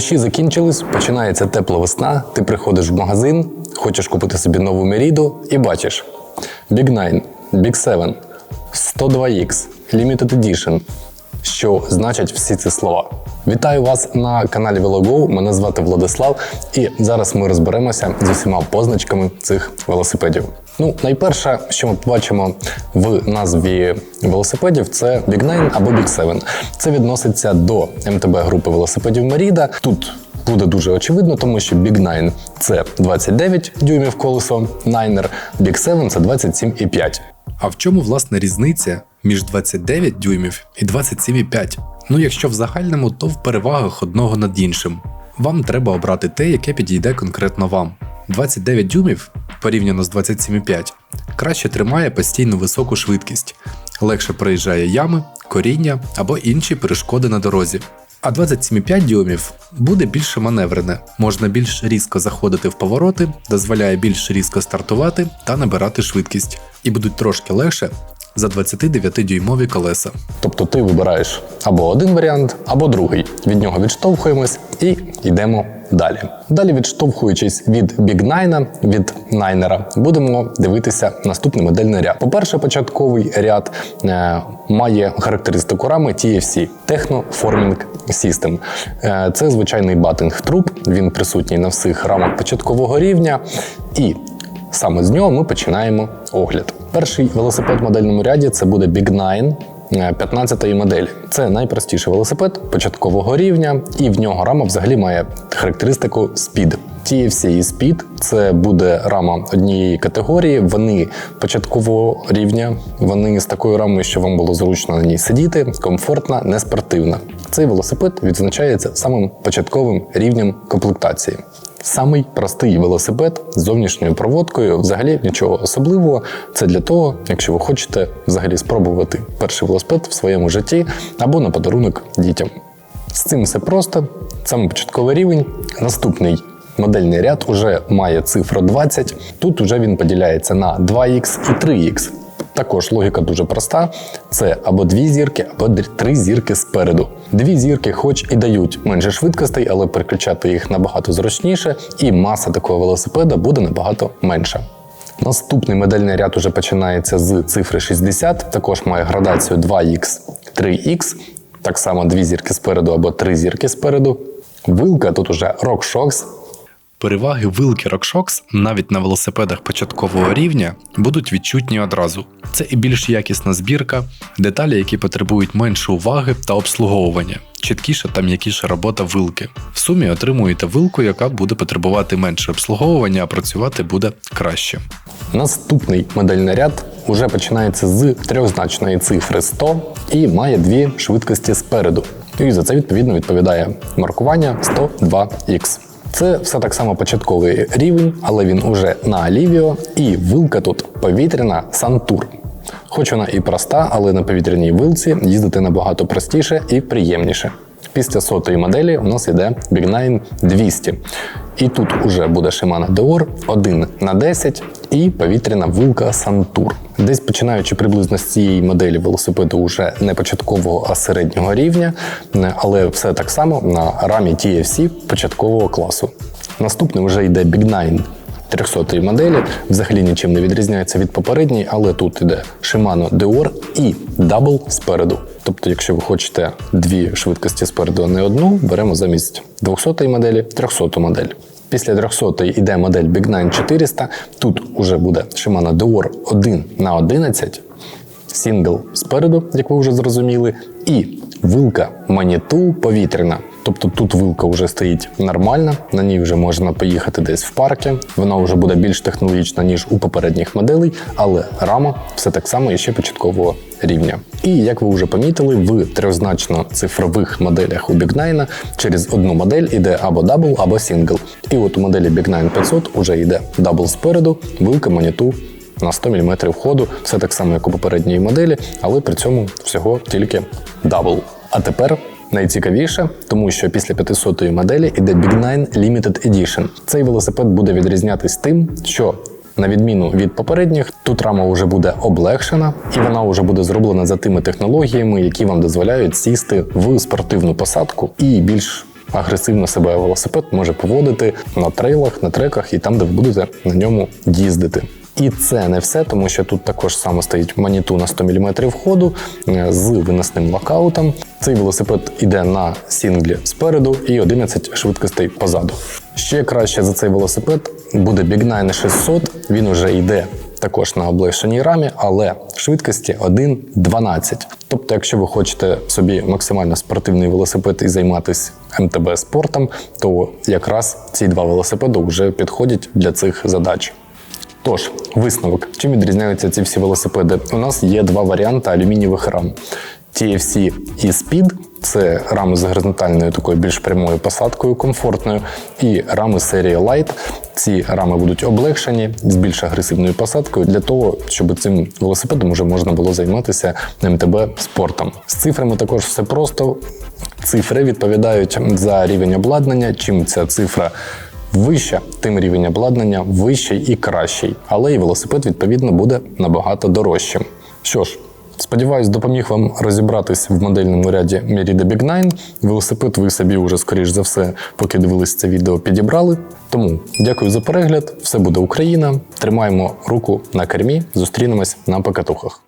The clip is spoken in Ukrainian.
Дощі закінчились, починається тепла весна. Ти приходиш в магазин, хочеш купити собі нову Меріду і бачиш Big 9, Big 7, 102X, Limited Edition. Що значать всі ці слова? Вітаю вас на каналі VeloGo. Мене звати Владислав, і зараз ми розберемося з усіма позначками цих велосипедів. Ну, найперше, що ми побачимо в назві велосипедів, це Big 9 або Big 7. Це відноситься до МТБ групи велосипедів Merida. Тут буде дуже очевидно, тому що Big 9 – це 29 дюймів колесо, Niner, Big 7 – це 27,5. А в чому власне різниця між 29 дюймів і 27,5? Ну, якщо в загальному, то в перевагах одного над іншим. Вам треба обрати те, яке підійде конкретно вам. 29 дюймів порівняно з 27,5 краще тримає постійну високу швидкість, легше проїжджає ями, коріння або інші перешкоди на дорозі. А 27,5 дюймів буде більше маневрене, можна більш різко заходити в повороти, дозволяє більш різко стартувати та набирати швидкість, і будуть трошки легше за 29-дюймові колеса. Тобто ти вибираєш або один варіант, або другий. Від нього відштовхуємось і йдемо далі. Далі, відштовхуючись від 9, від Найнера, будемо дивитися наступний модельний ряд. По-перше, початковий ряд е, має характеристику рами TFC Techno Forming System. Е, це звичайний батинг труб, він присутній на всіх рамах початкового рівня. І Саме з нього ми починаємо огляд. Перший велосипед в модельному ряді це буде Big 9 15-ї моделі. Це найпростіший велосипед початкового рівня, і в нього рама взагалі має характеристику Speed. TFC і Speed – це буде рама однієї категорії. Вони початкового рівня, вони з такою рамою, що вам було зручно на ній сидіти, комфортна, не спортивна. Цей велосипед відзначається самим початковим рівнем комплектації. Самий простий велосипед з зовнішньою проводкою, взагалі нічого особливого. Це для того, якщо ви хочете взагалі спробувати перший велосипед в своєму житті або на подарунок дітям. З цим все просто. Саме початковий рівень. Наступний модельний ряд уже має цифру 20. Тут вже він поділяється на 2х і 3х. Також логіка дуже проста: це або дві зірки, або три зірки спереду. Дві зірки, хоч і дають менше швидкостей, але переключати їх набагато зручніше, і маса такого велосипеда буде набагато менша. Наступний модельний ряд уже починається з цифри 60, також має градацію 2х, 3х, так само дві зірки спереду або три зірки спереду. Вилка тут уже RockShox, Переваги вилки RockShox навіть на велосипедах початкового рівня будуть відчутні одразу. Це і більш якісна збірка, деталі, які потребують менше уваги та обслуговування, чіткіша та м'якіша робота вилки. В сумі отримуєте вилку, яка буде потребувати менше обслуговування, а працювати буде краще. Наступний модельний ряд уже починається з трьохзначної цифри 100 і має дві швидкості спереду. І за це відповідно відповідає маркування 102X. Це все так само початковий рівень, але він уже на Алівіо, і вилка тут повітряна Сантур. Хоч вона і проста, але на повітряній вилці їздити набагато простіше і приємніше. Після сотої моделі у нас йде Big 9 200. І тут уже буде Shimano Deore 1 на 10 і повітряна вилка Santur. Десь починаючи приблизно з цієї моделі велосипеду вже не початкового, а середнього рівня, але все так само на рамі TFC початкового класу. Наступним вже йде Big 9 300 моделі, взагалі нічим не відрізняється від попередньої, але тут іде Shimano Deore і дабл спереду. Тобто, якщо ви хочете дві швидкості спереду, а не одну, беремо замість 200 моделі 300 модель. Після 300 йде модель Big 9 400. Тут уже буде Shimano Deore 1 на 11 сінгл спереду, як ви вже зрозуміли, і вилка Маніту повітряна. Тобто тут вилка вже стоїть нормальна, на ній вже можна поїхати десь в парки. Вона вже буде більш технологічна, ніж у попередніх моделей, але рама все так само і ще початкового рівня. І як ви вже помітили, в трьохзначно цифрових моделях у Big 9 через одну модель іде або дабл, або сингл. І от у моделі Big 9 500 вже йде дабл спереду, вилка маніту на 100 мм ходу. Все так само, як у попередньої моделі, але при цьому всього тільки дабл. А тепер найцікавіше, тому що після 500-ї моделі йде Big 9 Limited Edition. Цей велосипед буде відрізнятись тим, що на відміну від попередніх, тут рама вже буде облегшена, і вона вже буде зроблена за тими технологіями, які вам дозволяють сісти в спортивну посадку і більш агресивно себе велосипед може поводити на трейлах, на треках і там, де ви будете на ньому їздити. І це не все, тому що тут також само стоїть маніту на 100 мм ходу е, з виносним локаутом. Цей велосипед іде на сінглі спереду і 11 швидкостей позаду. Ще краще за цей велосипед буде Big 9 600. Він уже йде також на облегшеній рамі, але швидкості 1.12. Тобто, якщо ви хочете собі максимально спортивний велосипед і займатися МТБ спортом, то якраз ці два велосипеди вже підходять для цих задач. Тож, висновок. Чим відрізняються ці всі велосипеди? У нас є два варіанти алюмінієвих рам. TFC і Speed – це рами з горизонтальною такою більш прямою посадкою, комфортною, і рами серії Light. Ці рами будуть облегшені з більш агресивною посадкою для того, щоб цим велосипедом вже можна було займатися МТБ спортом. З цифрами також все просто. Цифри відповідають за рівень обладнання. Чим ця цифра вища, тим рівень обладнання вищий і кращий. Але і велосипед, відповідно, буде набагато дорожчим. Що ж, сподіваюсь, допоміг вам розібратись в модельному ряді Merida Big 9. Велосипед ви собі вже, скоріш за все, поки дивились це відео, підібрали. Тому дякую за перегляд. Все буде Україна. Тримаємо руку на кермі. Зустрінемось на покатухах.